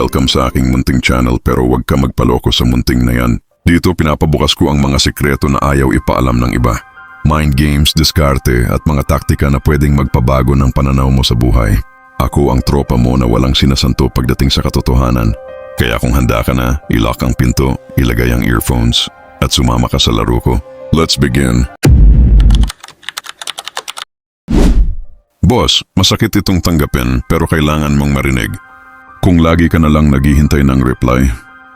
Welcome sa aking munting channel pero huwag ka magpaloko sa munting na yan. Dito pinapabukas ko ang mga sikreto na ayaw ipaalam ng iba. Mind games, diskarte at mga taktika na pwedeng magpabago ng pananaw mo sa buhay. Ako ang tropa mo na walang sinasanto pagdating sa katotohanan. Kaya kung handa ka na, ilock ang pinto, ilagay ang earphones, at sumama ka sa laro ko. Let's begin. Boss, masakit itong tanggapin pero kailangan mong marinig. Kung lagi ka na lang naghihintay ng reply,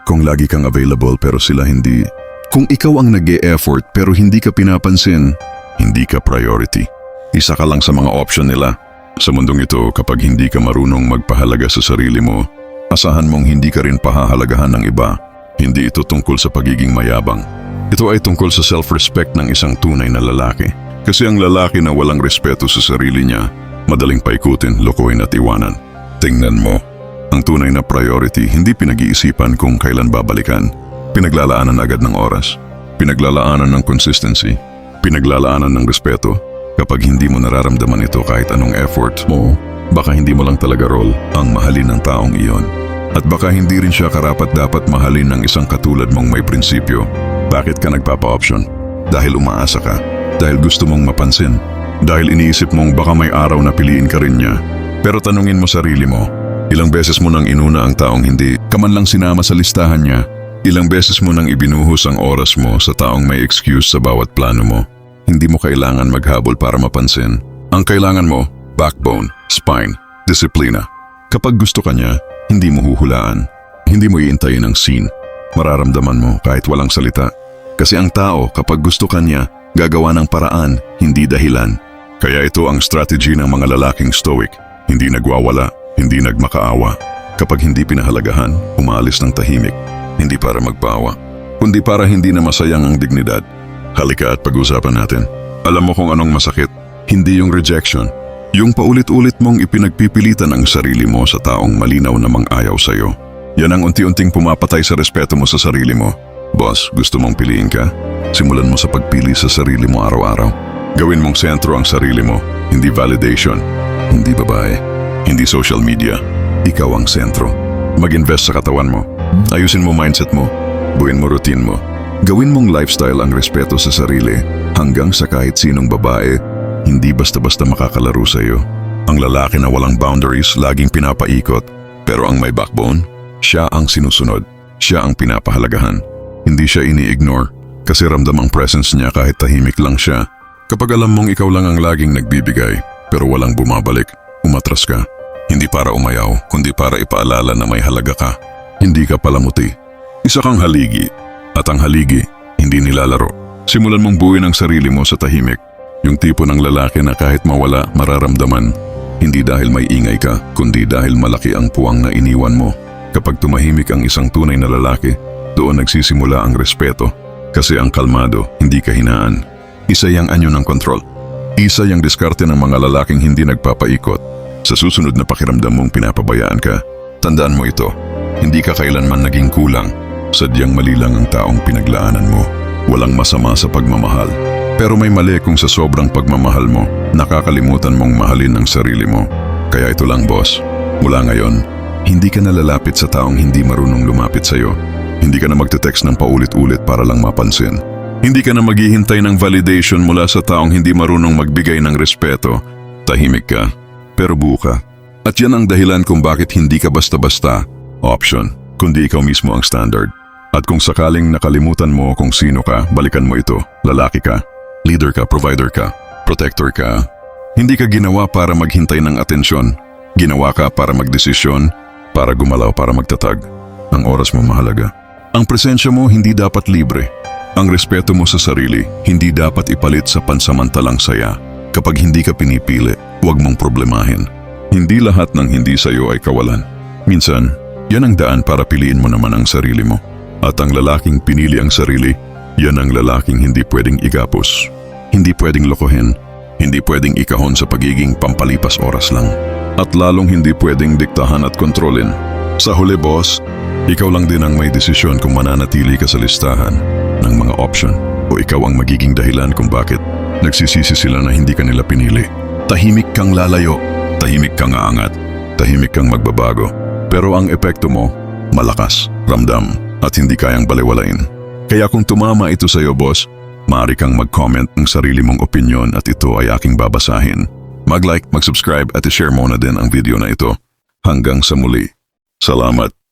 kung lagi kang available pero sila hindi, kung ikaw ang nag effort pero hindi ka pinapansin, hindi ka priority. Isa ka lang sa mga option nila. Sa mundong ito, kapag hindi ka marunong magpahalaga sa sarili mo, asahan mong hindi ka rin pahahalagahan ng iba. Hindi ito tungkol sa pagiging mayabang. Ito ay tungkol sa self-respect ng isang tunay na lalaki. Kasi ang lalaki na walang respeto sa sarili niya, madaling paikutin, lokohin at iwanan. Tingnan mo, ang tunay na priority hindi pinag-iisipan kung kailan babalikan. Pinaglalaanan agad ng oras. Pinaglalaanan ng consistency. Pinaglalaanan ng respeto. Kapag hindi mo nararamdaman ito kahit anong effort mo, baka hindi mo lang talaga role ang mahalin ng taong iyon. At baka hindi rin siya karapat dapat mahalin ng isang katulad mong may prinsipyo. Bakit ka nagpapa-option? Dahil umaasa ka. Dahil gusto mong mapansin. Dahil iniisip mong baka may araw na piliin ka rin niya. Pero tanungin mo sarili mo, ilang beses mo nang inuna ang taong hindi ka man lang sinama sa listahan niya? Ilang beses mo nang ibinuhos ang oras mo sa taong may excuse sa bawat plano mo? Hindi mo kailangan maghabol para mapansin. Ang kailangan mo, backbone, spine, disiplina. Kapag gusto ka niya, hindi mo huhulaan. Hindi mo iintayin ang scene. Mararamdaman mo kahit walang salita. Kasi ang tao kapag gusto ka niya, gagawa ng paraan, hindi dahilan. Kaya ito ang strategy ng mga lalaking stoic. Hindi nagwawala, hindi nagmakaawa. Kapag hindi pinahalagahan, umaalis ng tahimik. Hindi para magpawa, kundi para hindi na masayang ang dignidad. Halika at pag-usapan natin. Alam mo kung anong masakit? Hindi yung rejection. Yung paulit-ulit mong ipinagpipilitan ang sarili mo sa taong malinaw namang ayaw sa'yo. Yan ang unti-unting pumapatay sa respeto mo sa sarili mo. Boss, gusto mong piliin ka? Simulan mo sa pagpili sa sarili mo araw-araw. Gawin mong sentro ang sarili mo, hindi validation, hindi babae, hindi social media. Ikaw ang sentro. Mag-invest sa katawan mo. Ayusin mo mindset mo. Buuin mo routine mo. Gawin mong lifestyle ang respeto sa sarili hanggang sa kahit sinong babae, hindi basta-basta makakalaro sa iyo. Ang lalaki na walang boundaries laging pinapaikot, pero ang may backbone, siya ang sinusunod. Siya ang pinapahalagahan. Hindi siya ini-ignore kasi ramdam ang presence niya kahit tahimik lang siya. Kapag alam mong ikaw lang ang laging nagbibigay pero walang bumabalik, umatras ka. Hindi para umayaw, kundi para ipaalala na may halaga ka. Hindi ka palamuti. Isa kang haligi. At ang haligi, hindi nilalaro. Simulan mong buuin ang sarili mo sa tahimik. Yung tipo ng lalaki na kahit mawala, mararamdaman. Hindi dahil may ingay ka, kundi dahil malaki ang puwang na iniwan mo. Kapag tumahimik ang isang tunay na lalaki, doon nagsisimula ang respeto. Kasi ang kalmado, hindi kahinaan. Isa yang anyo ng kontrol. Isa yang diskarte ng mga lalaking hindi nagpapaikot. Sa susunod na pakiramdam mong pinapabayaan ka, tandaan mo ito. Hindi ka kailanman naging kulang. Sadyang mali lang ang taong pinaglaanan mo. Walang masama sa pagmamahal. Pero may mali kung sa sobrang pagmamahal mo, nakakalimutan mong mahalin ang sarili mo. Kaya ito lang boss, mula ngayon, hindi ka nalalapit sa taong hindi marunong lumapit sa'yo. Hindi ka na magte-text ng paulit-ulit para lang mapansin. Hindi ka na maghihintay ng validation mula sa taong hindi marunong magbigay ng respeto. Tahimik ka, pero buo. At yan ang dahilan kung bakit hindi ka basta-basta option, kundi ikaw mismo ang standard. At kung sakaling nakalimutan mo kung sino ka, balikan mo ito. Lalaki ka, leader ka, provider ka, protector ka. Hindi ka ginawa para maghintay ng atensyon. Ginawa ka para magdesisyon, para gumalaw, para magtatag. Ang oras mo mahalaga. Ang presensya mo hindi dapat libre. Ang respeto mo sa sarili hindi dapat ipalit sa pansamantalang saya. Kapag hindi ka pinipili, huwag mong problemahin. Hindi lahat ng hindi sa'yo ay kawalan. Minsan, yan ang daan para piliin mo naman ang sarili mo. At ang lalaking pinili ang sarili, yan ang lalaking hindi pwedeng igapos. Hindi pwedeng lokohin. Hindi pwedeng ikahon sa pagiging pampalipas oras lang. At lalong hindi pwedeng diktahan at kontrolin. Sa huli boss, ikaw lang din ang may desisyon kung mananatili ka sa listahan ng mga option o ikaw ang magiging dahilan kung bakit nagsisisi sila na hindi ka nila pinili. Tahimik kang lalayo, tahimik kang aangat, tahimik kang magbabago. Pero ang epekto mo, malakas, ramdam, at hindi kayang baliwalain. Kaya kung tumama ito sa iyo, boss, maaari kang mag-comment ng sarili mong opinion at ito ay aking babasahin. Mag-like, mag-subscribe at i-share mo na din ang video na ito. Hanggang sa muli. Salamat.